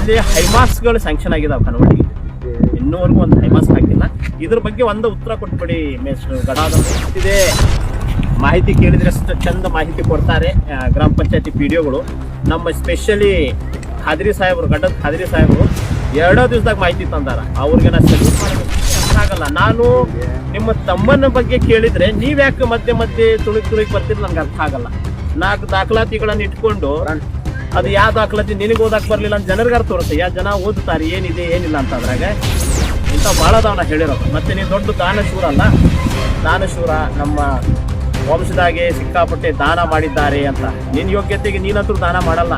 ಇಲ್ಲಿ ಹೈಮಾಸ್ಗಳು ಸ್ಯಾಂಕ್ಷನ್ ಆಗಿದಾವೆ ಕನವಳ್ಳಿಗೆ ಇನ್ನೂವರೆಗೂ ಒಂದು ಹೈಮಾಸ್ ಹಾಕಿಲ್ಲ. ಇದ್ರ ಬಗ್ಗೆ ಒಂದು ಉತ್ತರ ಕೊಟ್ಬಿಡಿ ಮೇಸ್ ಗಡಾದ ಇದೆ. ಮಾಹಿತಿ ಕೇಳಿದ್ರೆ ಅಷ್ಟು ಚಂದ ಮಾಹಿತಿ ಕೊಡ್ತಾರೆ ಗ್ರಾಮ ಪಂಚಾಯತಿ ಪಿ ಡಿಒಗಳು ನಮ್ಮ ಸ್ಪೆಷಲಿ ಖಾದ್ರಿ ಸಾಹೇಬರು ಗಡ್ಡದ ಖಾದ್ರಿ ಸಾಹೇಬರು ಎರಡೋ ದಿವಸದಾಗ ಮಾಹಿತಿ ತಂದಾರ. ಅವ್ರಿಗೆ ನಾನು ಸಲ್ಯೂಟ್ ಮಾಡಬೇಕು. ಆಗಲ್ಲ. ನಾನು ನಿಮ್ಮ ತಮ್ಮನ ಬಗ್ಗೆ ಕೇಳಿದ್ರೆ ನೀವ್ಯಾಕೆ ಮಧ್ಯೆ ಮಧ್ಯೆ ತುಳುಕ್ ತುಳುಕ್ ಬರ್ತೀರಿ ನನ್ಗೆ ಅರ್ಥ ಆಗಲ್ಲ. ನಾಲ್ಕು ದಾಖಲಾತಿಗಳನ್ನ ಇಟ್ಕೊಂಡು ಅದು ಯಾವ ದಾಖಲಾತಿ ನಿನಗೆ ಓದಕ್ ಬರ್ಲಿಲ್ಲ ಅಂತ ಜನರಿಗೆ ಅರ್ಥ ಯಾ ಯಾವ ಜನ ಓದುತ್ತಾರೆ ಏನಿದೆ, ಏನಿಲ್ಲ ಅಂತ ಅದ್ರಾಗ. ಇಂಥ ಭಾಳ ಅದಾವ ಹೇಳಿರೋ ಹೇಳಿರೋದು. ಮತ್ತೆ ನೀವು ದೊಡ್ಡ ದಾನಶೂರ ಅಲ್ಲ? ದಾನಶೂರ ನಮ್ಮ ವಂಶದಾಗೆ ಸಿಕ್ಕಾಪಟ್ಟೆ ದಾನ ಮಾಡಿದ್ದಾರೆ ಅಂತ. ನಿನ್ನ ಯೋಗ್ಯತೆಗೆ ನೀನಂತೂ ದಾನ ಮಾಡಲ್ಲ.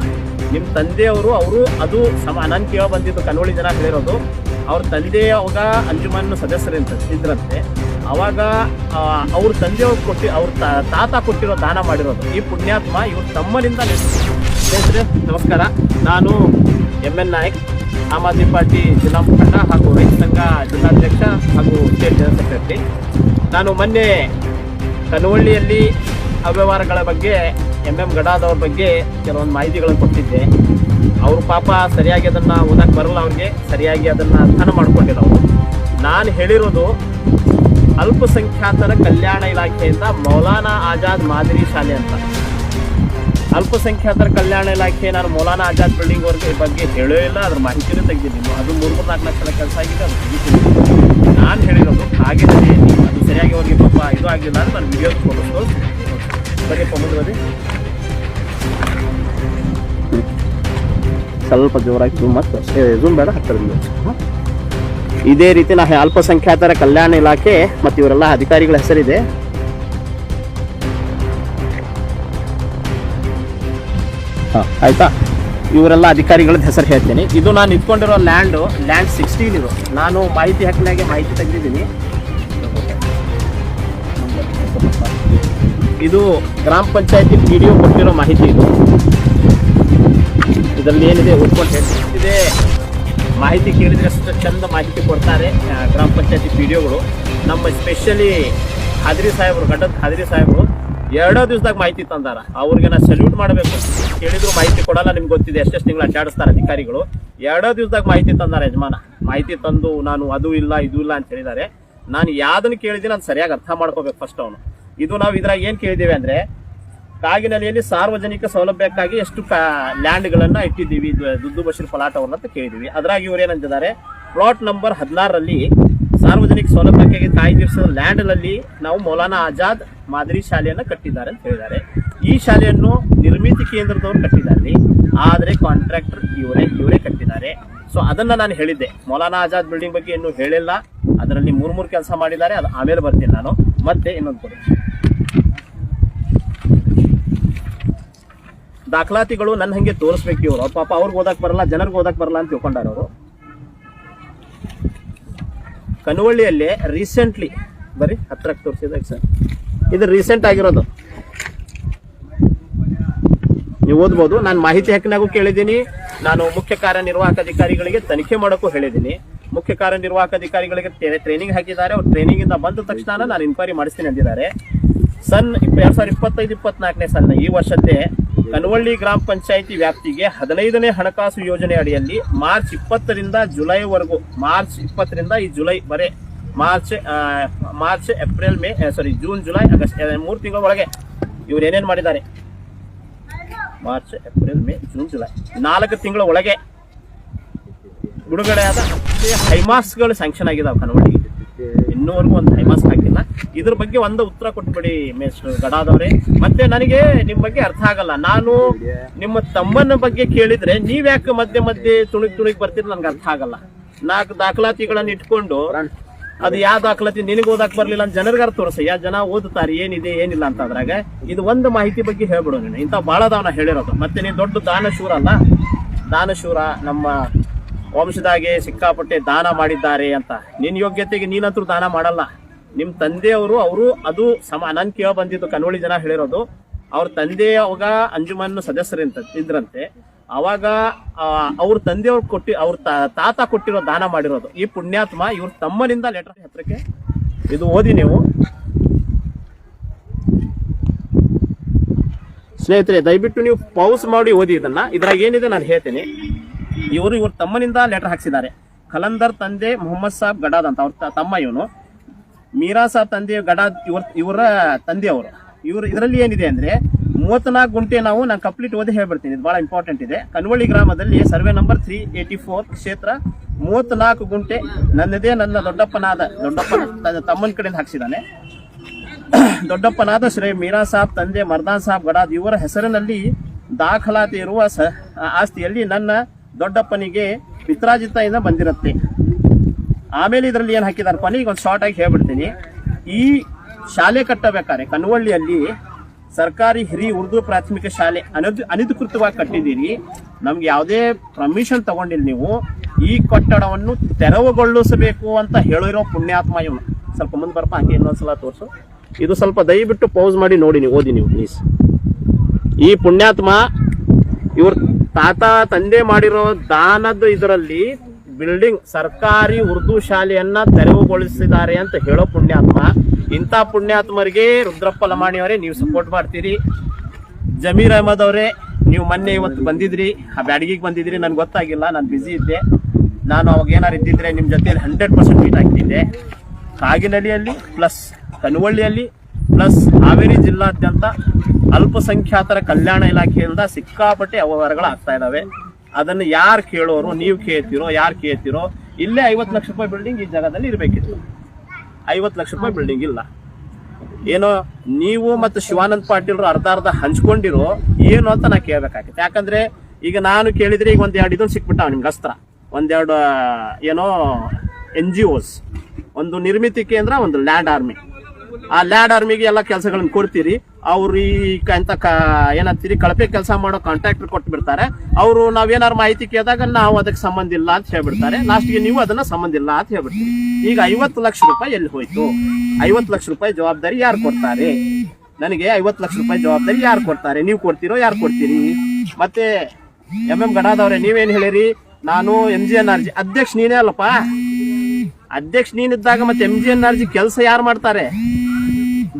ನಿಮ್ಮ ತಂದೆಯವರು, ಅವರು ಅದು ಸಮ ನನ್ ಕೇಳ ಬಂದಿದ್ದು ಕನ್ನೋಳಿ ಜನ ಹೇಳಿರೋದು. ಅವ್ರ ತಂದೆ ಅವಾಗ ಅಂಜುಮನ್ ಸದಸ್ಯರಿಂದ ಇದ್ರಂತೆ. ಅವಾಗ ಅವ್ರ ತಂದೆಯವ್ರು ಕೊಟ್ಟಿ ಅವ್ರ ತಾತ ಕೊಟ್ಟಿರೋ ದಾನ ಮಾಡಿರೋದು. ಈ ಪುಣ್ಯಾತ್ಮ ಇವ್ರ ತಮ್ಮನಿಂದ ಸ್ನೇಹಿತರೆ, ನಮಸ್ಕಾರ. ನಾನು M N Nayak, Aam Aadmi party ಜಿಲ್ಲಾ ಮುಖಂಡ ಹಾಗೂ ರೈತ ಸಂಘ ಜಿಲ್ಲಾಧ್ಯಕ್ಷ ಹಾಗೂ ಸ್ಟೇಟ್ ಜನರಲ್ ಸೆಕ್ರೆಟರಿ ನಾನು ಮೊನ್ನೆ ಕನವಳ್ಳಿಯಲ್ಲಿ ಅವ್ಯವಹಾರಗಳ ಬಗ್ಗೆ, ಎಂ ಎಂ ಗಡಾದವ್ರ ಬಗ್ಗೆ ಕೆಲವೊಂದು ಮಾಹಿತಿಗಳನ್ನು ಕೊಟ್ಟಿದ್ದೆ. ಅವರು ಪಾಪ ಸರಿಯಾಗಿ ಅದನ್ನು ಓದಕ್ಕೆ ಬರಲ್ಲ ಅವ್ರಿಗೆ, ಸರಿಯಾಗಿ ಅದನ್ನು ಅರ್ಥನ ಮಾಡ್ಕೊಂಡಿಲ್ಲ ಅವರು. ನಾನು ಹೇಳಿರೋದು, ಅಲ್ಪಸಂಖ್ಯಾತರ ಕಲ್ಯಾಣ ಇಲಾಖೆಯಿಂದ ಮೌಲಾನಾ ಆಜಾದ್ ಮಾದರಿ ಶಾಲೆ ಅಂತ. ಅಲ್ಪಸಂಖ್ಯಾತರ ಕಲ್ಯಾಣ ಇಲಾಖೆ ನಾನು ಮೌಲಾನಾ ಆಜಾದ್ ಬಿಲ್ಡಿಂಗ್ ಅವ್ರಿಗೆ ಬಗ್ಗೆ ಹೇಳೋ ಇಲ್ಲ, ಅದ್ರ ಮಾಹಿತಿನೂ ತೆಗೆದಿದ್ದೀನಿ. ಅದು ಮೂರು ಮೂರು ನಾಲ್ಕು ಲಕ್ಷ ಕೆಲಸ ಆಗಿದೆ, ಅದು ನಾನು ಹೇಳಿರೋದು ಹಾಗೆ ಅದು ಸರಿಯಾಗಿ ಅವ್ರಿಗೆ ಪಾಪ ಇದು ಆಗಿಲ್ಲ ಅಂತ ನಾನು ವಿಡಿಯೋ ಬರೀಪ್ಪ ಮುಂದೆ ಬನ್ನಿ ಸ್ವಲ್ಪ ಜೋರಾಗಿ ಜೂಮ್ ಜೂಮ್ ಬೇಡ ಹತ್ತಿರದಿಂದ ಇದೇ ರೀತಿ ನಾ ಅಲ್ಪಸಂಖ್ಯಾತರ ಕಲ್ಯಾಣ ಇಲಾಖೆ ಮತ್ತು ಇವರೆಲ್ಲ ಅಧಿಕಾರಿಗಳ ಹೆಸರಿದೆ. ಆಯ್ತಾ? ಇವರೆಲ್ಲ ಅಧಿಕಾರಿಗಳದ್ದು ಹೆಸರು ಹೇಳ್ತೀನಿ. ಇದು ನಾನು ಇಟ್ಕೊಂಡಿರೋ ಲ್ಯಾಂಡು ಲ್ಯಾಂಡ್ ಸಿಕ್ಸ್ಟೀನ್ ಇದು. ನಾನು ಮಾಹಿತಿ ಹಾಕಿನಾಗೆ ಮಾಹಿತಿ ತೆಗೆದಿದ್ದೀನಿ. ಇದು ಗ್ರಾಮ ಪಂಚಾಯತಿ ಪಿ ಡಿ ಒ ಕೊಟ್ಟಿರೋ ಮಾಹಿತಿ ಇದು. ಇದರಲ್ಲಿ ಏನಿದೆ ಓದ್ಕೊಂಡು ಹೇಳ್ತೀನಿ ಇದೆ ಮಾಹಿತಿ ಕೇಳಿದರೆ ಅಷ್ಟು ಚಂದ ಮಾಹಿತಿ ಕೊಡ್ತಾರೆ ಗ್ರಾಮ ಪಂಚಾಯತಿ ಪಿ ಡಿ ಒಗಳು ನಮ್ಮ ಸ್ಪೆಷಲಿ ಹಾದ್ರಿ ಸಾಹೇಬರು ಗಡ್ಡದ ಹಾದ್ರಿ ಸಾಹೇಬರು ಎರಡೋ ದಿವಸದಾಗ ಮಾಹಿತಿ ತಂದಾರ. ಅವ್ರಿಗೆ ನಾ ಸಲ್ಯೂಟ್ ಮಾಡಬೇಕು. ಕೇಳಿದ್ರು ಮಾಹಿತಿ ಕೊಡಲ್ಲ, ನಿಮ್ಗೆ ಗೊತ್ತಿದೆ, ಎಷ್ಟೆಷ್ಟು ತಿಂಗಳು ಅಡ್ಡಾಡಿಸ್ತಾರೆ ಅಧಿಕಾರಿಗಳು. ಎರಡೋ ದಿವಸದಾಗ ಮಾಹಿತಿ ತಂದಾರ ಯಜಮಾನ. ಮಾಹಿತಿ ತಂದು ನಾನು ಅದು ಇಲ್ಲ, ಇದು ಇಲ್ಲ ಅಂತ ಹೇಳಿದ್ದಾರೆ. ನಾನು ಯಾವ್ದನ್ನು ಕೇಳಿದ್ದೀನಿ ನಾನು ಸರಿಯಾಗಿ ಅರ್ಥ ಮಾಡ್ಕೋಬೇಕು ಫಸ್ಟ್ ಅವನು. ಇದು ನಾವು ಇದ್ರಾಗ ಏನು ಕೇಳಿದ್ದೀವಿ ಅಂದ್ರೆ, ಕಾಗಿನಲ್ಲಿಯಲ್ಲಿ ಸಾರ್ವಜನಿಕ ಸೌಲಭ್ಯಕ್ಕಾಗಿ ಎಷ್ಟು ಲ್ಯಾಂಡ್ಗಳನ್ನ ಇಟ್ಟಿದ್ದೀವಿ ದುದ್ದು ಬಶೀರ್ ಫಲಾಟವನ್ನು ಅಂತ ಕೇಳಿದ್ದೀವಿ ಅದ್ರಾಗ ಇವ್ರು ಏನಂತಿದ್ದಾರೆ ಪ್ಲಾಟ್ ನಂಬರ್ ಹದಿನಾರರಲ್ಲಿ ಸಾರ್ವಜನಿಕ ಸೌಲಭ್ಯಕ್ಕಾಗಿ ಕಾಯ್ದಿರಿಸಿದ ಲ್ಯಾಂಡ್ನಲ್ಲಿ ನಾವು ಮೌಲಾನಾ ಆಜಾದ್ ಮಾದರಿ ಶಾಲೆಯನ್ನು ಕಟ್ಟಿದ್ದಾರೆ ಅಂತ ಹೇಳಿದ್ದಾರೆ. ಈ ಶಾಲೆಯನ್ನು ನಿರ್ಮಿತಿ ಕೇಂದ್ರದವರು ಕಟ್ಟಿದ್ದಾರೆ. ಆದರೆ ಕಾಂಟ್ರಾಕ್ಟರ್ ಇವರೇ ಇವರೇ ಕಟ್ಟಿದ್ದಾರೆ. ಸೊ ಅದನ್ನ ನಾನು ಹೇಳಿದ್ದೆ. ಮೌಲಾನಾ ಆಜಾದ್ ಬಿಲ್ಡಿಂಗ್ ಬಗ್ಗೆ ಇನ್ನೂ ಹೇಳಿಲ್ಲ. ಅದರಲ್ಲಿ ಮೂರು ಮೂರು ಕೆಲಸ ಮಾಡಿದ್ದಾರೆ. ಅದು ಆಮೇಲೆ ಬರ್ತೀನಿ ನಾನು. ಮತ್ತೆ ಇನ್ನೊಂದು ಕೊಡಿ. ದಾಖಲಾತಿಗಳು ನನ್ನ ಹಂಗೆ ತೋರಿಸ್ಬೇಕು ಇವರು. ಪಾಪ ಅವ್ರಿಗೆ ಓದಕ್ ಬರಲ್ಲ, ಜನರಿಗೆ ಓದಕ್ಕೆ ಬರಲ್ಲ ಅಂತ ತಿಳ್ಕೊಂಡಾರ ಅವರು. ಕನವಳ್ಳಿಯಲ್ಲಿ ರೀಸೆಂಟ್ಲಿ ಬರೀ ಹತ್ರಕ್ಕೆ ತೋರಿಸಿದಾಗ ಸರ್. ಇದು ರೀಸೆಂಟ್ ಆಗಿರೋದು. ನೀವು ಓದ್ಬೋದು. ನಾನು ಮಾಹಿತಿ ಹಕ್ಕಿನಾಗೂ ಕೇಳಿದ್ದೀನಿ. ನಾನು ಮುಖ್ಯ ಕಾರ್ಯನಿರ್ವಾಹಕ ಅಧಿಕಾರಿಗಳಿಗೆ ತನಿಖೆ ಮಾಡೋಕ್ಕೂ ಹೇಳಿದ್ದೀನಿ. ಮುಖ್ಯ ಕಾರ್ಯನಿರ್ವಾಹಕ ಅಧಿಕಾರಿಗಳಿಗೆ ಟ್ರೈನಿಂಗ್ ಹಾಕಿದ್ದಾರೆ. ಅವ್ರು ಟ್ರೈನಿಂಗ್ ಇಂದ ಬಂದ ತಕ್ಷಣ ನಾನು ಇನ್ಕ್ವೈರಿ ಮಾಡಿಸ್ತೀನಿ ಅಂದಿದ್ದಾರೆ. ಸನ್ ಎರಡ್ ಸಾವಿರದ ಇಪ್ಪತ್ತೈದು, ಇಪ್ಪತ್ನಾಲ್ಕನೇ ಸಾಲಿನ ಈ ವರ್ಷದ್ದೇ ಕನವಳ್ಳಿ ಗ್ರಾಮ ಪಂಚಾಯಿತಿ ವ್ಯಾಪ್ತಿಗೆ ಹದಿನೈದನೇ ಹಣಕಾಸು ಯೋಜನೆ ಅಡಿಯಲ್ಲಿ ಮಾರ್ಚ್ ಇಪ್ಪತ್ತರಿಂದ ಜುಲೈವರೆಗೂ, ಮಾರ್ಚ್ ಇಪ್ಪತ್ತರಿಂದ ಈ ಜುಲೈ ಬರೇ, March March, April, May sorry June, July, August ಮೂರು ತಿಂಗಳ ಒಳಗೆ ಇವ್ರು ಏನೇನು ಮಾಡಿದ್ದಾರೆ? March, April, May, June, July. ನಾಲ್ಕು ತಿಂಗಳ ಒಳಗೆ ಬಿಡುಗಡೆಯಾದ ಹೈಮಾಸ್ಗಳು ಸ್ಯಾಂಕ್ಷನ್ ಆಗಿದಾವೆ ಕನವಳ್ಳಿ ಇನ್ನೂವರೆಗೂ ಒಂದು ಹೈಮಾಸ್ ಹಾಕಿಲ್ಲ ಇದ್ರ ಬಗ್ಗೆ ಒಂದು ಉತ್ತರ ಕೊಟ್ಬಿಡಿ ಮೇಸ್ ಗಡಾದವ್ರೆ. ಮತ್ತೆ ನನಗೆ ನಿಮ್ ಬಗ್ಗೆ ಅರ್ಥ ಆಗಲ್ಲ. ನಾನು ನಿಮ್ಮ ತಮ್ಮನ ಬಗ್ಗೆ ಕೇಳಿದ್ರೆ ನೀವ್ಯಾಕೆ ಮಧ್ಯೆ ಮಧ್ಯೆ ತುಳುಕ್ ತುಳುಕ್ ಬರ್ತೀರಿ ನನ್ಗೆ ಅರ್ಥ ಆಗಲ್ಲ. ನಾಲ್ಕು ದಾಖಲಾತಿಗಳನ್ನ ಇಟ್ಕೊಂಡು ಅದು ಯಾವ ದಾಖಲಾತಿ ನಿನಗೆ ಓದಕ್ ಬರ್ಲಿಲ್ಲ ಅಂತ ಜನರಿಗಾರ ತೋರಿಸ. ಯಾ ಜನ ಓದುತ್ತಾರೆ, ಏನಿದೆ, ಏನಿಲ್ಲ ಅಂತ ಅದ್ರಾಗ. ಇದು ಒಂದು ಮಾಹಿತಿ ಬಗ್ಗೆ ಹೇಳ್ಬಿಡು ನೀನು. ಇಂಥ ಭಾಳ ಅದಾವ ನಾ ಹೇಳಿರೋದು. ಮತ್ತೆ ನೀನು ದೊಡ್ಡ ದಾನಶೂರ ಅಲ್ಲ? ದಾನಶೂರ ನಮ್ಮ ವಂಶದಾಗೆ ಸಿಕ್ಕಾಪಟ್ಟೆ ದಾನ ಮಾಡಿದ್ದಾರೆ ಅಂತ. ನಿನ್ನ ಯೋಗ್ಯತೆಗೆ ನೀನಂತೂ ದಾನ ಮಾಡಲ್ಲ. ನಿಮ್ಮ ತಂದೆಯವರು ಅವರು ಅದು ಸಮ ನನ್ ಕೇಳ ಬಂದಿದ್ದು ಕನ್ನೋಳಿ ಜನ ಹೇಳಿರೋದು. ಅವ್ರ ತಂದೆ ಅವಾಗ ಅಂಜುಮನ್ ಸದಸ್ಯರಿಂತ ಇದ್ರಂತೆ. ಅವಾಗ ಅವ್ರ ತಂದೆಯವ್ರು ಕೊಟ್ಟಿ ಅವ್ರ ತಾತ ಕೊಟ್ಟಿರೋ ದಾನ ಮಾಡಿರೋದು. ಈ ಪುಣ್ಯಾತ್ಮ ಇವ್ರ ತಮ್ಮನಿಂದ ಲೆಟರ್ ಹತ್ರಕ್ಕೆ ಇದು ಓದಿ ನೀವು. ಸ್ನೇಹಿತರೆ, ದಯವಿಟ್ಟು ನೀವು ಪೌಸ್ ಮಾಡಿ ಓದಿ ಇದನ್ನ. ಇದ್ರಾಗ ಏನಿದೆ ನಾನು ಹೇಳ್ತೀನಿ. ಇವರು ಇವ್ರ ತಮ್ಮನಿಂದ ಲೆಟರ್ ಹಾಕ್ಸಿದ್ದಾರೆ. ಕಲಂದರ್ ತಂದೆ ಮೊಹಮ್ಮದ್ ಸಾಬ್ ಗಡಾದ್ ಅಂತ, ಅವ್ರ ತಮ್ಮ ಇವನು. ಮೀರಾ ಸಾಬ್ ತಂದೆ ಗಡ ಇವ್ರ ಇವರ ತಂದೆಯವರು ಇವರು ಇದರಲ್ಲಿ ಏನಿದೆ ಅಂದ್ರೆ ಮೂವತ್ನಾಲ್ಕು ಗುಂಟೆ ನಾವು ನಾನು ಕಂಪ್ಲೀಟ್ ಓದಿ ಹೇಳ್ಬಿಡ್ತೀನಿ. ಇದು ಬಹಳ ಇಂಪಾರ್ಟೆಂಟ್ ಇದೆ. ಕನ್ವಳ್ಳಿ ಗ್ರಾಮದಲ್ಲಿ survey number three eighty four ಕ್ಷೇತ್ರ ಮೂವತ್ನಾಲ್ಕು ಗುಂಟೆ ನನ್ನದೇ ನನ್ನ ದೊಡ್ಡಪ್ಪನಾದ ದೊಡ್ಡಪ್ಪನ ತಮ್ಮನ ಕಡೆಯಿಂದ ಹಾಕ್ಸಿದ್ದಾನೆ. ದೊಡ್ಡಪ್ಪನಾದ ಶ್ರೀ ಮೀರಾ ಸಾಬ್ ತಂದೆ ಮರ್ದಾನ್ ಸಾಬ್ ಗಡಾದ್ ಇವರ ಹೆಸರಿನಲ್ಲಿ ದಾಖಲಾತಿ ಇರುವ ಆಸ್ತಿಯಲ್ಲಿ ನನ್ನ ದೊಡ್ಡಪ್ಪನಿಗೆ ಪಿತ್ರಾಜಿತದಿಂದ ಬಂದಿರುತ್ತೆ. ಆಮೇಲೆ ಇದರಲ್ಲಿ ಏನು ಹಾಕಿದಾರೆ? ಕೊನೆಗೆ ಒಂದು ಶಾರ್ಟ್ ಆಗಿ ಹೇಳ್ಬಿಡ್ತೀನಿ. ಈ ಶಾಲೆ ಕಟ್ಟಬೇಕಾದ್ರೆ ಕನ್ವಳ್ಳಿಯಲ್ಲಿ ಸರ್ಕಾರಿ ಹಿರಿಯ ಉರ್ದು ಪ್ರಾಥಮಿಕ ಶಾಲೆ ಅನಧಿ ಅನಧಿಕೃತವಾಗಿ ಕಟ್ಟಿದ್ದೀರಿ. ನಮ್ಗೆ ಯಾವುದೇ ಪರ್ಮಿಷನ್ ತಗೊಂಡಿಲ್ಲ ನೀವು. ಈ ಕಟ್ಟಡವನ್ನು ತೆರವುಗೊಳಿಸಬೇಕು ಅಂತ ಹೇಳಿರೋ ಪುಣ್ಯಾತ್ಮ ಇವನು. ಸ್ವಲ್ಪ ಮುಂದೆ ಬರಪ್ಪ ಹಾಗೆ ಇನ್ನೊಂದ್ಸಲ ತೋರಿಸು. ಇದು ಸ್ವಲ್ಪ ದಯವಿಟ್ಟು ಪೌಸ್ ಮಾಡಿ ನೋಡಿ ನೀವು, ಓದಿ ನೀವು ಪ್ಲೀಸ್ ಈ ಪುಣ್ಯಾತ್ಮ ಇವ್ರ ತಾತ, ತಂದೆ ಮಾಡಿರೋ ದಾನದ ಇದರಲ್ಲಿ ಬಿಲ್ಡಿಂಗ್ ಸರ್ಕಾರಿ ಉರ್ದು ಶಾಲೆಯನ್ನ ತೆರವುಗೊಳಿಸಿದ್ದಾರೆ ಅಂತ ಹೇಳೋ ಪುಣ್ಯಾತ್ಮ. ಇಂಥ ಪುಣ್ಯಾತ್ಮರಿಗೆ ರುದ್ರಪ್ಪ ಲಮಾಣಿ ಅವರೇ ನೀವು ಸಪೋರ್ಟ್ ಮಾಡ್ತೀರಿ. ಜಮೀರ್ ಅಹಮದ್ ಅವರೇ, ನೀವು ಮೊನ್ನೆ ಇವತ್ತು ಬಂದಿದ್ರಿ. ಆ ಬ್ಯಾಡಗಿಗೆ ಬಂದಿದ್ರಿ, ನನ್ಗೆ ಗೊತ್ತಾಗಿಲ್ಲ, ನಾನು ಬ್ಯುಸಿ ಇದ್ದೆ. ನಾನು ಅವಾಗ ಏನಾರು ಇದ್ದಿದ್ರೆ ನಿಮ್ಮ ಜೊತೆ ಹಂಡ್ರೆಡ್ ಪರ್ಸೆಂಟ್ ಮೀಟ್ ಆಗ್ತಿದ್ದೆ. ಕಾಗಿನಡಿಯಲ್ಲಿ ಪ್ಲಸ್ ಕನುವಳ್ಳಿಯಲ್ಲಿ ಪ್ಲಸ್ ಹಾವೇರಿ ಜಿಲ್ಲಾದ್ಯಂತ ಅಲ್ಪಸಂಖ್ಯಾತರ ಕಲ್ಯಾಣ ಇಲಾಖೆಯಿಂದ ಸಿಕ್ಕಾಪಟ್ಟೆ ಅವ್ಯವಹಾರಗಳು ಆಗ್ತಾ ಇದಾವೆ. ಅದನ್ನು ಯಾರು ಕೇಳೋರು, ನೀವು ಕೇಳ್ತಿರೋ, ಯಾರು ಕೇಳ್ತಿರೋ, ಇಲ್ಲೇ ಐವತ್ತು ಲಕ್ಷ ರೂಪಾಯಿ ಬಿಲ್ಡಿಂಗ್ ಈ ಜಾಗದಲ್ಲಿ ಇರಬೇಕಿತ್ತು. ಐವತ್ತು ಲಕ್ಷ ರೂಪಾಯಿ ಬಿಲ್ಡಿಂಗ್ ಇಲ್ಲ. ಏನೋ ನೀವು ಮತ್ತು ಶಿವಾನಂದ್ ಪಾಟೀಲ್ರು ಅರ್ಧ ಅರ್ಧ ಹಂಚ್ಕೊಂಡಿರೋ ಏನು ಅಂತ ನಾ ಕೇಳಬೇಕಾಗಿತ್ತು. ಯಾಕಂದ್ರೆ ಈಗ ನಾನು ಕೇಳಿದ್ರೆ ಈಗ ಒಂದ್ ಎರಡು ಇದನ್ನು ಸಿಕ್ಬಿಟ್ಟ ನಿಮ್ಗೆ ಅಸ್ತ್ರ. ಒಂದೆರಡು ಏನೋ ಎನ್ ಜಿ ಒಂದು ನಿರ್ಮಿತಿ ಕೇಂದ್ರ, ಒಂದು ಲ್ಯಾಂಡ್ ಆರ್ಮಿ ಆ ಲ್ಯಾಡ್ ಆರ್ಮಿಗೆ ಎಲ್ಲ ಕೆಲಸಗಳನ್ನ ಕೊಡ್ತೀರಿ. ಅವ್ರು ಈ ಎಂತ ಏನಂತೀರಿ, ಕಳಪೆ ಕೆಲಸ ಮಾಡೋ ಕಾಂಟ್ರಾಕ್ಟರ್ ಕೊಟ್ಟು ಬಿಡ್ತಾರೆ ಅವರು ನಾವೇನಾರು ಮಾಹಿತಿ ಕೇಳಿದಾಗ ನಾವು ಅದಕ್ಕೆ ಸಂಬಂಧ ಇಲ್ಲ ಅಂತ ಹೇಳ್ಬಿಡ್ತಾರೆ. ಲಾಸ್ಟ್ಗೆ ನೀವು ಅದನ್ನ ಸಂಬಂಧ ಇಲ್ಲ ಅಂತ ಹೇಳ್ಬಿಡ್ತೀರಿ. ಈಗ ಐವತ್ತು ಲಕ್ಷ ರೂಪಾಯಿ ಎಲ್ಲಿ ಹೋಯ್ತು? ಐವತ್ತು ಲಕ್ಷ ರೂಪಾಯಿ ಜವಾಬ್ದಾರಿ ಯಾರು ಕೊಡ್ತಾರೆ? ನನಗೆ ಐವತ್ತು ಲಕ್ಷ ರೂಪಾಯಿ ಜವಾಬ್ದಾರಿ ಯಾರು ಕೊಡ್ತಾರೆ? ನೀವು ಕೊಡ್ತೀರೋ, ಯಾರು ಕೊಡ್ತೀರಿ? ಮತ್ತೆ ಎಂ ಎಂ ಗಡಾದವ್ರೆ ನೀವೇನ್ ಹೇಳಿರಿ? ನಾನು M G N R G ಅಧ್ಯಕ್ಷ ನೀನೇ ಅಲ್ಲಪ್ಪ. ಅಧ್ಯಕ್ಷ ನೀನಿದ್ದಾಗ ಮತ್ತೆ M G N R G ಕೆಲಸ ಯಾರು ಮಾಡ್ತಾರೆ?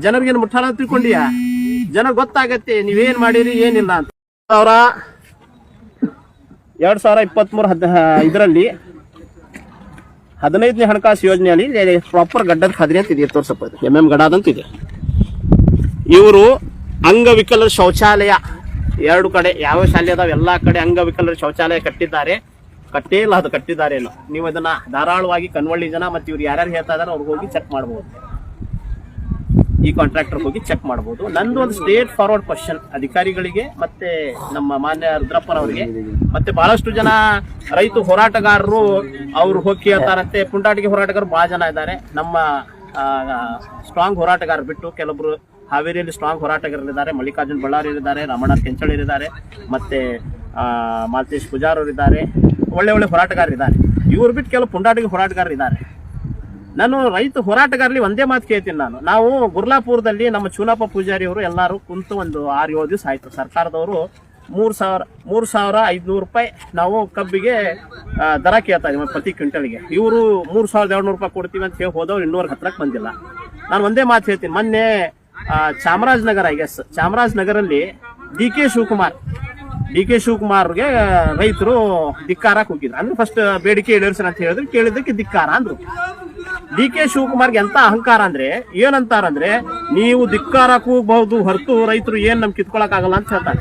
ಜನರಿಗೆ ಮುಟ್ಟಾಳ ತಿಳ್ಕೊಂಡಿಯ? ಜನ ಗೊತ್ತಾಗತ್ತೆ, ನೀವೇನ್ ಮಾಡಿರಿ, ಏನಿಲ್ಲ ಅಂತ. ಸಾವಿರ ಎರಡ್ ಸಾವಿರ ಇಪ್ಪತ್ಮೂರು ಹದ್ ಇದರಲ್ಲಿ ಹದಿನೈದನೇ ಹಣಕಾಸು ಯೋಜನೆಯಲ್ಲಿ ಪ್ರಾಪರ್ ಗಡ್ಡದ ಖಾದ್ರಿ ಅಂತ ಇದೆ, ತೋರ್ಸಪ್ಪ ಎಂ ಎಂ ಗಡಾದ್ ಅಂತ ಇದೆ. ಇವರು ಅಂಗವಿಕಲರ ಶೌಚಾಲಯ ಎರಡು ಕಡೆ, ಯಾವ ಶಾಲೆ ಅದಾವ, ಎಲ್ಲಾ ಕಡೆ ಅಂಗವಿಕಲರ ಶೌಚಾಲಯ ಕಟ್ಟಿದ್ದಾರೆ. ಕಟ್ಟೇ ಇಲ್ಲ, ಅದು ಕಟ್ಟಿದ್ದಾರೇನೋ ನೀವು ಅದನ್ನ ಧಾರಾಳವಾಗಿ ಕನ್ವಳ್ಳಿ ಜನ ಮತ್ತೆ ಇವ್ರು ಯಾರ್ಯಾರು ಹೇಳ್ತಾ ಇದಾರೆ, ಅವ್ರಿಗೆ ಹೋಗಿ ಚೆಕ್ ಮಾಡಬಹುದು ಈ ಕಾಂಟ್ರಾಕ್ಟರ್ ಹೋಗಿ ಚೆಕ್ ಮಾಡಬಹುದು ನಂದು ಒಂದು ಸ್ಟೇಟ್ ಫಾರ್ವರ್ಡ್ ಕ್ವಶನ್ ಅಧಿಕಾರಿಗಳಿಗೆ ಮತ್ತೆ ನಮ್ಮ ಮಾನ್ಯ ರುದ್ರಪ್ಪನವರಿಗೆ ಮತ್ತೆ ಬಹಳಷ್ಟು ಜನ ರೈತ ಹೋರಾಟಗಾರರು ಅವ್ರು ಹೋಗಿ ಕೇಳ್ತಾರಂತೆ. ಪುಂಡಾಟಿಗೆ ಹೋರಾಟಗಾರರು ಬಹಳ ಜನ ಇದ್ದಾರೆ. ನಮ್ಮ ಸ್ಟ್ರಾಂಗ್ ಹೋರಾಟಗಾರರು ಬಿಟ್ಟು ಕೆಲವರು ಹಾವೇರಿಯಲ್ಲಿ ಸ್ಟ್ರಾಂಗ್ ಹೋರಾಟಗಾರರಿದ್ದಾರೆ. ಮಲ್ಲಿಕಾರ್ಜುನ್ ಬಳ್ಳಾರಿ ಇದ್ದಾರೆ ರಮಣ ಕೆಂಚಳಿರಿದ್ದಾರೆ ಮತ್ತೆ ಮಾಲತೇಶ್ ಅವರಿದ್ದಾರೆ. ಒಳ್ಳೆ ಒಳ್ಳೆ ಹೋರಾಟಗಾರರಿದ್ದಾರೆ. ಇವ್ರು ಬಿಟ್ಟು ಕೆಲವು ಹೋರಾಟಗಾರರು ಹೋರಾಟಗಾರರಿದ್ದಾರೆ. ನಾನು ರೈತ ಹೋರಾಟಗಾರಲಿ ಒಂದೇ ಮಾತು ಕೇಳ್ತೀನಿ ನಾನು. ನಾವು ಗುರ್ಲಾಪುರದಲ್ಲಿ ನಮ್ಮ ಚೂನಪ್ಪ ಪೂಜಾರಿ ಅವರು ಎಲ್ಲರೂ ಕುಂತು ಒಂದು ಆರು ಏಳು ದಿವಸ ಆಯ್ತು. ಸರ್ಕಾರದವರು ಮೂರು ಸಾವಿರ ಮೂರು ಸಾವಿರ ಐದುನೂರು ರೂಪಾಯಿ ನಾವು ಕಬ್ಬಿಗೆ ದರ ಕೇಳ್ತಾ ಇದೀವಿ ಪ್ರತಿ ಕ್ವಿಂಟಲ್ಗೆ. ಇವರು ಮೂರು ಸಾವಿರದ ಏಳ್ನೂರು ರೂಪಾಯಿ ಕೊಡ್ತೀವಿ ಅಂತ ಹೇಳಿ ಹೋದವ್ರು ಇನ್ನೂರು ಹತ್ರಕ್ಕೆ ಬಂದಿಲ್ಲ. ನಾನು ಒಂದೇ ಮಾತು ಹೇಳ್ತೀನಿ. ಮೊನ್ನೆ Chamarajanagar I guess ಚಾಮರಾಜನಗರಲ್ಲಿ D K Shivakumar, D K ಶಿವಕುಮಾರ್ಗೆ ರೈತರು ಧಿಕ್ಕಾರ ಹೋಗಿದ್ರು ಅಂದ್ರೆ ಫಸ್ಟ್ ಬೇಡಿಕೆ ಈಡೇರಿಸ್ರಿ ಅಂತ ಹೇಳಿದ್ರು. ಕೇಳಿದ್ದಕ್ಕೆ ಧಿಕ್ಕಾರ ಅಂದ್ರು. ಡಿ ಕೆ ಶಿವಕುಮಾರ್ಗೆ ಎಂತ ಅಹಂಕಾರ ಅಂದ್ರೆ ಏನಂತಾರಂದ್ರೆ ನೀವು ಧಿಕ್ಕಾರ ಕೂಗಬಹುದು, ಹೊರತು ರೈತರು ಏನ್ ನಮ್ ಕಿತ್ಕೊಳಕ್ ಆಗಲ್ಲ ಅಂತ ಹೇಳ್ತಾರೆ.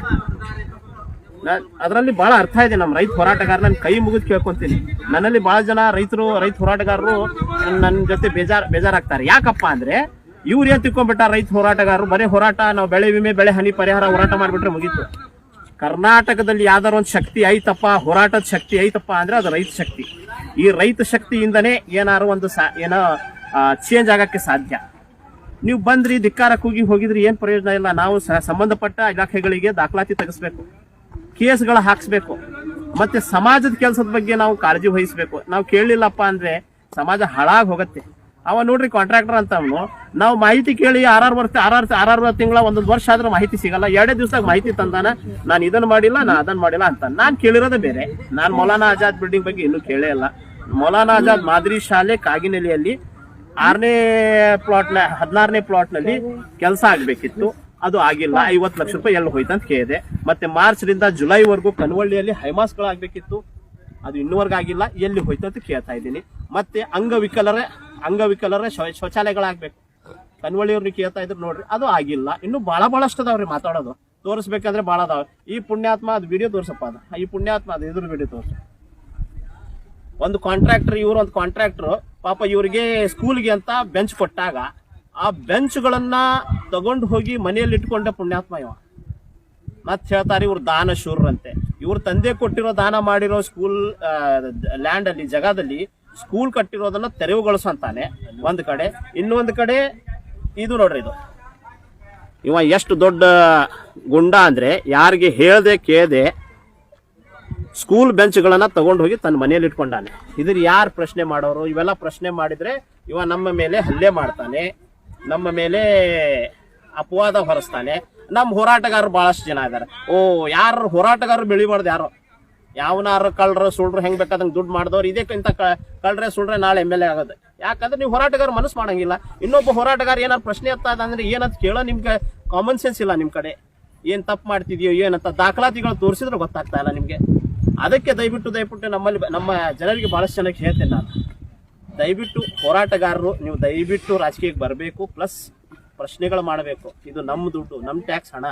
ಅದರಲ್ಲಿ ಬಹಳ ಅರ್ಥ ಇದೆ ನಮ್ಮ ರೈತ ಹೋರಾಟಗಾರ ನನ್ನ ಕೈ ಮುಗಿದು ಕೇಳ್ಕೊಂತೀನಿ. ನನ್ನಲ್ಲಿ ಬಹಳ ಜನ ರೈತರು, ರೈತ ಹೋರಾಟಗಾರರು ನನ್ನ ಜೊತೆ ಬೇಜಾರ್, ಬೇಜಾರಾಗ್ತಾರೆ. ಯಾಕಪ್ಪ ಅಂದ್ರೆ, ಇವ್ರು ಏನ್ ತಿಳ್ಕೊಂಡ್ಬಿಟ್ಟ ರೈತ ಹೋರಾಟಗಾರರು? ಬರೀ ಹೋರಾಟ, ನಾವು ಬೆಳೆ ವಿಮೆ, ಬೆಳೆ ಹನಿ, ಪರಿಹಾರ ಹೋರಾಟ ಮಾಡ್ಬಿಟ್ರೆ ಮುಗೀತು. ಕರ್ನಾಟಕದಲ್ಲಿ ಯಾವ್ದಾರ ಒಂದು ಶಕ್ತಿ ಐತಪ್ಪ, ಹೋರಾಟದ ಶಕ್ತಿ ಐತಪ್ಪ ಅಂದ್ರೆ ಅದು ರೈತ ಶಕ್ತಿ. ಈ ರೈತ ಶಕ್ತಿಯಿಂದನೇ ಏನಾರು ಒಂದು ಏನೋ ಚೇಂಜ್ ಆಗಕ್ಕೆ ಸಾಧ್ಯ. ನೀವು ಬಂದ್ರಿ, ಧಿಕ್ಕಾರ ಕೂಗಿ ಹೋಗಿದ್ರಿ, ಏನ್ ಪ್ರಯೋಜನ ಇಲ್ಲ. ನಾವು ಸಂಬಂಧಪಟ್ಟ ಇಲಾಖೆಗಳಿಗೆ ದಾಖಲಾತಿ ತೆಗಿಸ್ಬೇಕು. ಕೇಸ್ಗಳು ಹಾಕ್ಸ್ಬೇಕು. ಮತ್ತೆ ಸಮಾಜದ ಕೆಲಸದ ಬಗ್ಗೆ ನಾವು ಕಾಳಜಿ ವಹಿಸ್ಬೇಕು. ನಾವು ಕೇಳಲಿಲ್ಲಪ್ಪ ಅಂದ್ರೆ ಸಮಾಜ ಹಾಳಾಗಿ ಹೋಗುತ್ತೆ. ಅವ ನೋಡ್ರಿ ಕಾಂಟ್ರಾಕ್ಟರ್ ಅಂತ ಅವನು ನಾವು ಮಾಹಿತಿ ಕೇಳಿ ಆರಾರು ವರ್ಷ ಆರಾರು ಆರಾರು ತಿಂಗಳ ಒಂದೊಂದು ವರ್ಷ ಆದ್ರೆ ಮಾಹಿತಿ ಸಿಗಲ್ಲ. ಎರಡೇ ದಿವಸದಾಗ ಮಾಹಿತಿ ತಂದಾನ. ನಾನು ಇದನ್ನ ಮಾಡಿಲ್ಲ ನಾ ಅದನ್ನ ಮಾಡಿಲ್ಲ ಅಂತ. ನಾನು ಕೇಳಿರೋದೇ ಬೇರೆ. ನಾನು ಮೌಲಾನಾ ಆಜಾದ್ ಬಿಲ್ಡಿಂಗ್ ಬಗ್ಗೆ ಇನ್ನೂ ಕೇಳೇ ಇಲ್ಲ. ಮೌಲಾನಾ ಆಜಾದ್ ಮಾದರಿ ಶಾಲೆ ಕಾಗಿನೆಲೆಯಲ್ಲಿ ಆರನೇ ಪ್ಲಾಟ್ನ, ಹದಿನಾರನೇ ಪ್ಲಾಟ್ನಲ್ಲಿ ಕೆಲಸ ಆಗಬೇಕಿತ್ತು. ಅದು ಆಗಿಲ್ಲ. ಐವತ್ತು ಲಕ್ಷ ರೂಪಾಯಿ ಎಲ್ಲಿ ಹೋಯ್ತು ಅಂತ ಕೇಳಿದೆ. ಮತ್ತೆ ಮಾರ್ಚ್ ರಿಂದ ಜುಲೈ ವರೆಗೂ ಕನ್ವಳ್ಳಿಯಲ್ಲಿ ಹೈಮಾಸ್ಗಳಾಗಬೇಕಿತ್ತು. ಅದು ಇನ್ನೂವರೆಗೂ ಆಗಿಲ್ಲ, ಎಲ್ಲಿ ಹೋಯ್ತು ಕೇಳ್ತಾ ಇದ್ದೀನಿ. ಮತ್ತೆ ಅಂಗವಿಕಲರೇ, ಅಂಗವಿಕಲರ ಶೌ- ಶೌಚಾಲಯಗಳಾಗ್ಬೇಕು. ಕನ್ವಳಿಯವ್ರಿಗೆ ಕೇಳ್ತಾ ಇದ್ರು ನೋಡ್ರಿ, ಅದು ಆಗಿಲ್ಲ. ಇನ್ನು ಭಾಳ ಭಾಳಷ್ಟು ಅದಾವ್ರಿ ಮಾತಾಡೋದು. ತೋರಿಸ್ಬೇಕಂದ್ರೆ ಭಾಳ ಅದಾವ. ಈ ಪುಣ್ಯಾತ್ಮ ಅದು ವಿಡಿಯೋ ತೋರಿಸಪ್ಪ ಅದು. ಈ ಪುಣ್ಯಾತ್ಮ ಅದು ಇದ್ರ ವಿಡಿಯೋ ತೋರಿಸ. ಒಂದು ಕಾಂಟ್ರಾಕ್ಟರ್ ಇವರು ಒಂದು ಕಾಂಟ್ರಾಕ್ಟರ್ ಪಾಪ ಇವರಿಗೆ ಸ್ಕೂಲ್ಗೆ ಅಂತ ಬೆಂಚ್ ಕೊಟ್ಟಾಗ, ಆ ಬೆಂಚ್ಗಳನ್ನ ತಗೊಂಡು ಹೋಗಿ ಮನೆಯಲ್ಲಿ ಇಟ್ಕೊಂಡ ಪುಣ್ಯಾತ್ಮ ಇವ. ಮತ್ತೆ ಹೇಳ್ತಾರೆ ಇವ್ರು ದಾನ ಶೂರರಂತೆ ಇವ್ರ ತಂದೆ ಕೊಟ್ಟಿರೋ ದಾನ ಮಾಡಿರೋ ಸ್ಕೂಲ್ ಲ್ಯಾಂಡ್ ಅಲ್ಲಿ, ಜಗದಲ್ಲಿ ಸ್ಕೂಲ್ ಕಟ್ಟಿರೋದನ್ನ ತೆರವುಗೊಳಿಸಂತಾನೆ ಒಂದ್ ಕಡೆ. ಇನ್ನೊಂದ್ ಕಡೆ ಇದು ನೋಡ್ರಿ ಇದು. ಇವ ಎಷ್ಟು ದೊಡ್ಡ ಗುಂಡ ಅಂದ್ರೆ ಯಾರಿಗೆ ಹೇಳ್ದೆ ಕೇಳದೆ ಸ್ಕೂಲ್ ಬೆಂಚ್ಗಳನ್ನ ತಗೊಂಡು ಹೋಗಿ ತನ್ನ ಮನೆಯಲ್ಲಿ ಇಟ್ಕೊಂಡಾನೆ. ಇದ್ರ ಯಾರು ಪ್ರಶ್ನೆ ಮಾಡೋರು? ಇವೆಲ್ಲ ಪ್ರಶ್ನೆ ಮಾಡಿದ್ರೆ ಇವ ನಮ್ಮ ಮೇಲೆ ಹಲ್ಲೆ ಮಾಡ್ತಾನೆ. ನಮ್ಮ ಮೇಲೆ ಅಪವಾದ ಹೊರಸ್ತಾನೆ. ನಮ್ಮ ಹೋರಾಟಗಾರರು ಬಹಳಷ್ಟು ಜನ ಇದ್ದಾರೆ ಓ ಯಾರು ಹೋರಾಟಗಾರರು ಬೆಳಿಬಾರ್ದು ಯಾರು? ಯಾವನಾರು ಕಳ್ರ ಸುಳ್ರು ಹೆಂಗ್ ಬೇಕಾದಂಗೆ ದುಡ್ಡು ಮಾಡಿದವ್ರು, ಇದೇ ಇಂಥ ಕಳ್ರೆ ಸುಳ್ರೆ ನಾಳೆ ಎಂ ಎಲ್ ಎ ಆಗೋದು. ಯಾಕಂದ್ರೆ ನೀವು ಹೋರಾಟಗಾರ ಮನಸ್ಸು ಮಾಡಂಗಿಲ್ಲ. ಇನ್ನೊಬ್ಬ ಹೋರಾಟಗಾರ ಏನಾರು ಪ್ರಶ್ನೆ ಎತ್ತಾ ಅಂದ್ರೆ ಏನಂತ ಕೇಳೋ ನಿಮ್ಗೆ ಕಾಮನ್ ಸೆನ್ಸ್ ಇಲ್ಲ ನಿಮ್ಮ ಕಡೆ. ಏನು ತಪ್ಪು ಮಾಡ್ತಿದ್ಯೋ, ಏನಂತ ದಾಖಲಾತಿಗಳು ತೋರಿಸಿದ್ರೆ ಗೊತ್ತಾಗ್ತಾ ಇಲ್ಲ ನಿಮ್ಗೆ. ಅದಕ್ಕೆ ದಯವಿಟ್ಟು ದಯವಿಟ್ಟು ನಮ್ಮಲ್ಲಿ ನಮ್ಮ ಜನರಿಗೆ ಬಹಳಷ್ಟು ಜನಕ್ಕೆ ಹೇಳ್ತೇನೆ ನಾನು. ದಯವಿಟ್ಟು ಹೋರಾಟಗಾರರು, ನೀವು ದಯವಿಟ್ಟು ರಾಜಕೀಯಕ್ಕೆ ಬರಬೇಕು, ಪ್ಲಸ್ ಪ್ರಶ್ನೆಗಳು ಮಾಡಬೇಕು. ಇದು ನಮ್ಮ ದುಡ್ಡು ನಮ್ಮ ಟ್ಯಾಕ್ಸ್ ಹಣ.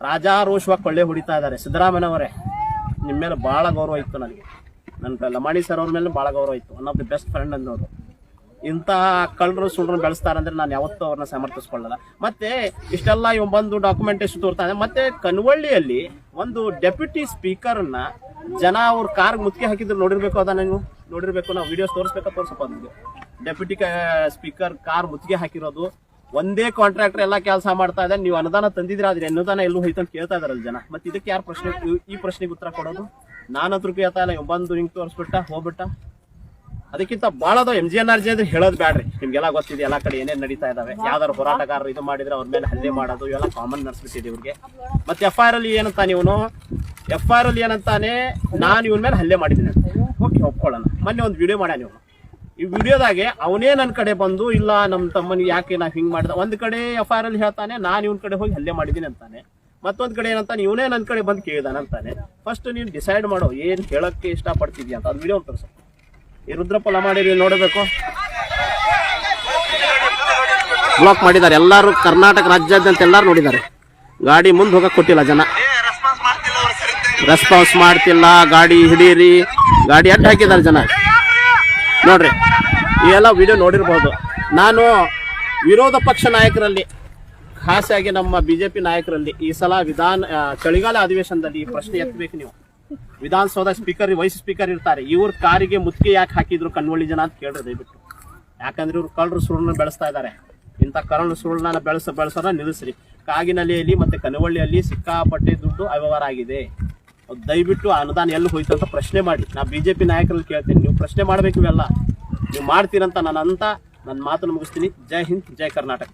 ರಾಜಾರೋಷವಾಗಿ ಕೊಳ್ಳೆ ಹೊಡಿತಾ ಇದ್ದಾರೆ. ಸಿದ್ದರಾಮಯ್ಯವರೇ ನಿಮ್ಮ ಮೇಲೆ ಭಾಳ ಗೌರವ ಇತ್ತು ನನಗೆ. ನನ್ನ ಲಮಾಣಿ ಸರ್ ಅವ್ರ ಮೇಲೆ ಭಾಳ ಗೌರವ ಇತ್ತು. One of the best friend ಅನ್ನೋದು ಇಂತಹ ಕಳ್ಳರು ಸುಳ್ಳ್ರು ಬೆಳೆಸ್ತಾರೆ ಅಂದ್ರೆ ನಾನು ಯಾವತ್ತೂ ಅವ್ರನ್ನ ಸಮರ್ಥಿಸ್ಕೊಳ್ಳಲ್ಲ. ಮತ್ತೆ ಇಷ್ಟೆಲ್ಲ ಇವ್ ಬಂದು ಡಾಕ್ಯುಮೆಂಟೇಶನ್ ತೋರ್ತಾನೆ ಮತ್ತೆ ಕನ್ವಳ್ಳಿಯಲ್ಲಿ ಒಂದು ಡೆಪ್ಯೂಟಿ ಸ್ಪೀಕರ್ನ ಜನ ಅವ್ರ ಕಾರ್ ಮುತ್ತಿಗೆ ಹಾಕಿದ್ರು. ನೋಡಿರ್ಬೇಕು ಅದ ನೀವು? ನೋಡಿರ್ಬೇಕು. ನಾವು ವಿಡಿಯೋಸ್ ತೋರಿಸ್ಬೇಕಾ? ತೋರಿಸಪ್ಪ ನಿಮಗೆ ಡೆಪ್ಯೂಟಿ ಸ್ಪೀಕರ್ ಕಾರ್ ಮುತ್ತಿಗೆ ಹಾಕಿರೋದು. ಒಂದೇ ಕಾಂಟ್ರಾಕ್ಟರ್ ಎಲ್ಲ ಕೆಲಸ ಮಾಡ್ತಾ ಇದ್ದಾರೆ. ನೀವು ಅನುದಾನ ತಂದಿದ್ರೆ ಆದ್ರೆ ಅನುದಾನ ಎಲ್ಲೂ ಹೋಯ್ತು ಅಂತ ಕೇಳ್ತಾ ಇದಾರಲ್ಲ ಜನ. ಮತ್ತೆ ಇದಕ್ಕೆ ಯಾರು ಪ್ರಶ್ನೆ ಈ- ಪ್ರಶ್ನೆಗೆ ಉತ್ತರ ಕೊಡೋದು? ನಾನು ಕೇಳ್ತಾ ಇಲ್ಲ ಒಂಬಂದು ಬಂದು ಹಿಂಗ್ ತೋರಿಸ್ಬಿಟ್ಟ, ಹೋಗ್ಬಿಟ್ಟ. ಅದಕ್ಕಿಂತ ಭಾಳ ಅದಾವ M G N R G ಅಂದ್ರೆ ಹೇಳೋದು ಬ್ಯಾಡ್ರಿ. ನಿಮ್ಗೆಲ್ಲ ಗೊತ್ತಿದೆ, ಎಲ್ಲ ಕಡೆ ಏನೇನ್ ನಡೀತಾ ಇದಾವೆ. ಯಾವ್ದಾರು ಹೋರಾಟಗಾರರು ಇದು ಮಾಡಿದ್ರೆ ಅವ್ರ ಮೇಲೆ ಹಲ್ಲೆ ಮಾಡೋದು, ಇವೆಲ್ಲ ಕಾಮನ್ ನಡ್ಸ್ಬಿಟ್ಟಿದೆ ಇವ್ರಿಗೆ. ಮತ್ತೆ ಎಫ್ ಐ ಆರ್ ಅಲ್ಲಿ ಏನಂತಾನೆ ಇವನು? ಎಫ್ ಐ ಆರ್ ಅಲ್ಲಿ ಏನಂತಾನೆ, ನಾನು ಇವನ್ ಮೇಲೆ ಹಲ್ಲೆ ಮಾಡಿದ್ದೀನಿ ಅಂತ. ಓಕೆ, ಒಪ್ಕೊಳ್ಳೋಣ. ಮೊನ್ನೆ ಒಂದು ವಿಡಿಯೋ ಮಾಡ್ಯಾನ ಇವನು. ಈ ವಿಡಿಯೋದಾಗೆ ಅವನೇ ನನ್ನ ಕಡೆ ಬಂದು, ಇಲ್ಲ ನಮ್ಮ ತಮ್ಮನಿಗೆ ಯಾಕೆ ನಾವು ಹಿಂಗೆ ಮಾಡಿದ? ಒಂದು ಕಡೆ ಎಫ್ ಆರ್ ಅಲ್ಲಿ ಹೇಳ್ತಾನೆ, ನಾನು ಇವನ್ ಕಡೆ ಹೋಗಿ ಹಲ್ಲೆ ಮಾಡಿದ್ದೀನಿ ಅಂತಾನೆ. ಮತ್ತೊಂದು ಕಡೆ ಏನಂತಾನೆ, ಇವನೇ ನನ್ನ ಕಡೆ ಬಂದು ಕೇಳಿದಾನಂತಾನೆ ಫಸ್ಟ್ ನೀನು ಡಿಸೈಡ್ ಮಾಡೋ, ಏನು ಹೇಳೋಕ್ಕೆ ಇಷ್ಟಪಡ್ತಿದ್ಯಾ ಅಂತ. ಅದು ವಿಡಿಯೋ ತೋರಿಸು. ಈ ರುದ್ರಪಲ ಮಾಡಿರಿ ನೋಡಬೇಕು? ಬ್ಲಾಕ್ ಮಾಡಿದ್ದಾರೆ. ಎಲ್ಲರೂ ಕರ್ನಾಟಕ ರಾಜ್ಯಾದ್ಯಂತ ಎಲ್ಲರೂ ನೋಡಿದ್ದಾರೆ. ಗಾಡಿ ಮುಂದೆ ಹೋಗಕ್ಕೆ ಕೊಟ್ಟಿಲ್ಲ ಜನ. ರೆಸ್ಪಾನ್ಸ್ ಮಾಡ್ತಿಲ್ಲ, ಗಾಡಿ ಹಿಡೀರಿ. ಗಾಡಿ ಅಡ್ಡ ಹಾಕಿದ್ದಾರೆ ಜನ. ನೋಡ್ರಿ. ಎಲ್ಲ ವಿಡಿಯೋ ನೋಡಿರ್ಬೋದು. ನಾನು ವಿರೋಧ ಪಕ್ಷ ನಾಯಕರಲ್ಲಿ ಖಾಸಗಿ ನಮ್ಮ ಬಿಜೆಪಿ ನಾಯಕರಲ್ಲಿ ಈ ಸಲ ವಿಧಾನ ಚಳಿಗಾಲ ಅಧಿವೇಶನದಲ್ಲಿ ಈ ಪ್ರಶ್ನೆ ಎತ್ತಬೇಕು ನೀವು. ವಿಧಾನಸೌಧ ಸ್ಪೀಕರ್, ವೈಸ್ ಸ್ಪೀಕರ್ ಇರ್ತಾರೆ. ಇವ್ರ ಕಾರಿಗೆ ಮುತ್ತಿಗೆ ಯಾಕೆ ಹಾಕಿದ್ರು ಕಣ್ವಳ್ಳಿ ಜನ ಅಂತ ಕೇಳ್ರಿ ದಯವಿಟ್ಟು. ಯಾಕಂದ್ರೆ ಇವ್ರು ಕಳ್ಳರು ಸುರುಳನ್ನ ಬೆಳೆಸ್ತಾ ಇದ್ದಾರೆ. ಇಂಥ ಕರಳು ಸುರುಳನ್ನ ಬೆಳೆಸ ಬೆಳೆಸೋಣ ನಿಲ್ಲಿಸ್ರಿ. ಕಾಗಿನಲ್ಲಿಯಲ್ಲಿ ಮತ್ತೆ ಕನವಳ್ಳಿಯಲ್ಲಿ ಸಿಕ್ಕಾಪಟ್ಟೆ ದುಡ್ಡು ಅವ್ಯವಹಾರ ಆಗಿದೆ. ದಯವಿಟ್ಟು ಅನುದಾನ ಎಲ್ಲಿ ಹೋಯ್ತು ಅಂತ ಪ್ರಶ್ನೆ ಮಾಡಿ ನಾ ಬಿಜೆಪಿ ನಾಯಕರಲ್ಲಿ ಕೇಳ್ತೀನಿ. ನೀವು ಪ್ರಶ್ನೆ ಮಾಡ್ಬೇಕು ಇವೆಲ್ಲ. ನೀವು ಮಾಡ್ತೀರಂತ ನಾನು ಅಂತ ನನ್ನ ಮಾತನ್ನು ಮುಗಿಸ್ತೀನಿ. ಜೈ ಹಿಂದ್ ಜೈ ಕರ್ನಾಟಕ.